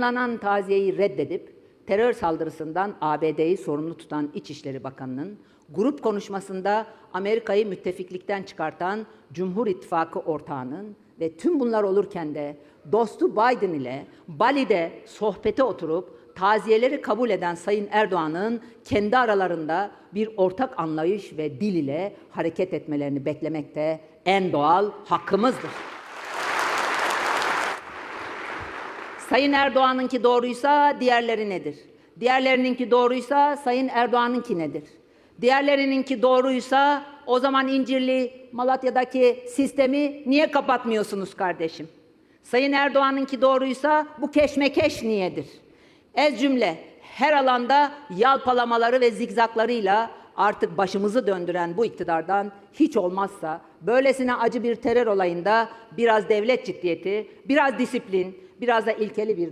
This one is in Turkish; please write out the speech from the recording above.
Yayımlanan taziyeyi reddedip terör saldırısından ABD'yi sorumlu tutan İçişleri Bakanı'nın grup konuşmasında Amerika'yı müttefiklikten çıkartan Cumhur İttifakı ortağının ve tüm bunlar olurken de dostu Biden ile Bali'de sohbete oturup taziyeleri kabul eden Sayın Erdoğan'ın kendi aralarında bir ortak anlayış ve dil ile hareket etmelerini beklemek de en doğal hakkımızdır. Sayın Erdoğan'ınki doğruysa diğerleri nedir? Diğerlerininki doğruysa Sayın Erdoğan'ınki nedir? Diğerlerininki doğruysa o zaman İncirli Malatya'daki sistemi niye kapatmıyorsunuz kardeşim? Sayın Erdoğan'ınki doğruysa bu keşmekeş niyedir? Ez cümle her alanda yalpalamaları ve zigzaklarıyla artık başımızı döndüren bu iktidardan hiç olmazsa böylesine acı bir terör olayında biraz devlet ciddiyeti, biraz disiplin, biraz da ilkeli bir